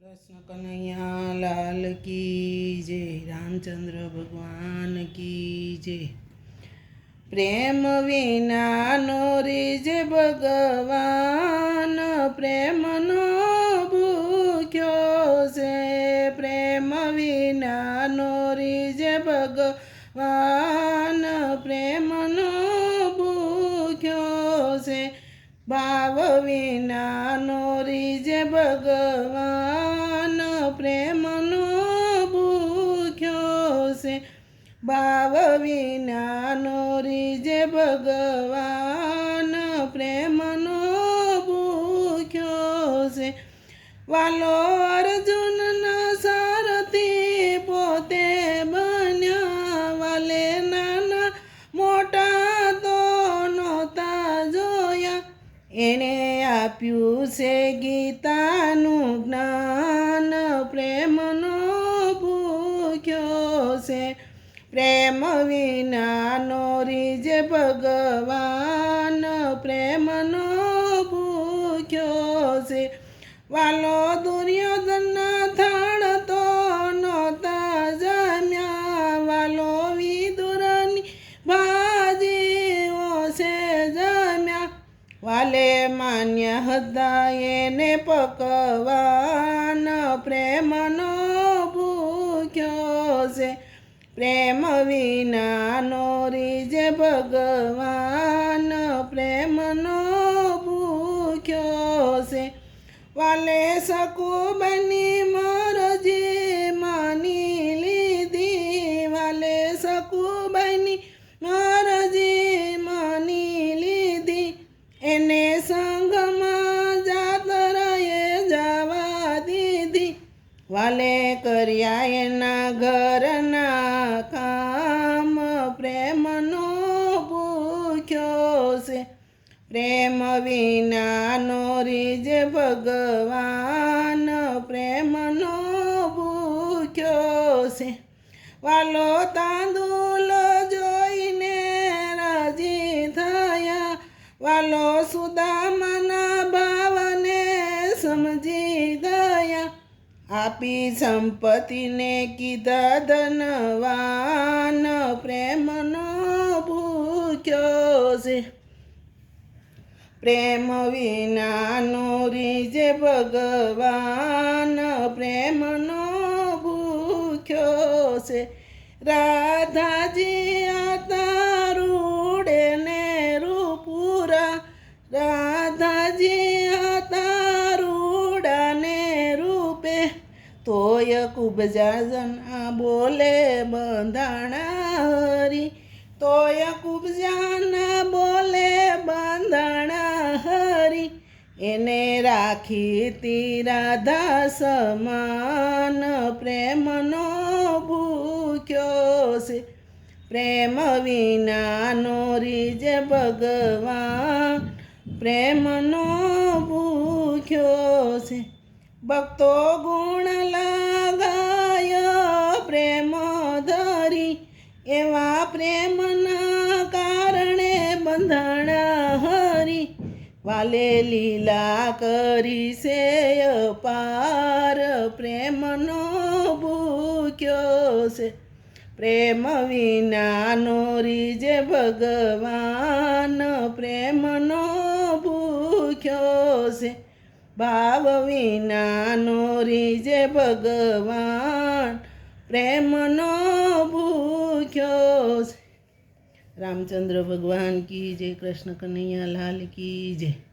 કૃષ્ણ કનૈયા લાલ કી જય રામચંદ્ર ભગવાન કી જય પ્રેમ વિનાનો રીજ ભગવાન, પ્રેમનો ભૂખ્યો છે. પ્રેમ વિનાનો રીજ ભગવાન, પ્રેમનો ભૂખ્યો છે. ભાવ વિનાનો રીજે ભગવાન પ્રેમનો ભૂખ્યો છે. ભાવ વિનાનો રીજે ભગવાન પ્રેમનો ભૂખ્યો છે. વાલો એણે આપ્યું છે ગીતાનું જ્ઞાન. પ્રેમનો ભૂખ્યો છે. પ્રેમ વિનાનો રીજ ભગવાન. પ્રેમનો ભૂખ્યો છે. વાલો દુર્યોધનના માન્ય હતા એને પકવાન પ્રેમનો ભૂખ્યો છે. પ્રેમ વિનાનો જે ભગવાન પ્રેમનો ભૂખ્યો છે. વાલે સકુબની મરજી માની લીધી. વાલે સકુબની મરજી વાલે કર્યા એના ઘરના કામ પ્રેમનો ભૂખ્યો છે. પ્રેમ વિનાનો રીજ ભગવાન પ્રેમનો ભૂખ્યો છે. વાલો તાંદુલ જોઈને રાજી થયા. વાલો સુદામના ભાવને સમજી ગયા. આપી સંપત્તિને કીધા ધનવાન, પ્રેમનો ભૂખ્યો છે. પ્રેમ વિનાનો રીજે ભગવાન, પ્રેમનો ભૂખ્યો છે. રાધાજી તોય કુબજાજન આ બોલે બંધાણા હરી. તોય કુબજાના બોલે બંધાણા હરી. એને રાખી તી રાધા સમાન પ્રેમનો ભૂખ્યો છે. પ્રેમ વિનાનો રીજ ભગવાન પ્રેમનો ભૂખ્યો છે. ભક્તો ગુણ લગાય, પ્રેમ ધરી. એવા પ્રેમના કારણે બંધણ હરી. વાલે લીલા કરી છે પાર, પ્રેમનો ભૂખ્યો છે. પ્રેમ વિનાનો રીજે ભગવાન, પ્રેમનો ભૂખ્યો છે. ભાવ વિનાનો રીજે ભગવાન. પ્રેમનો ભૂખ્યો રામચંદ્ર ભગવાન કી જય, કૃષ્ણ કનૈયા લાલ કી જય.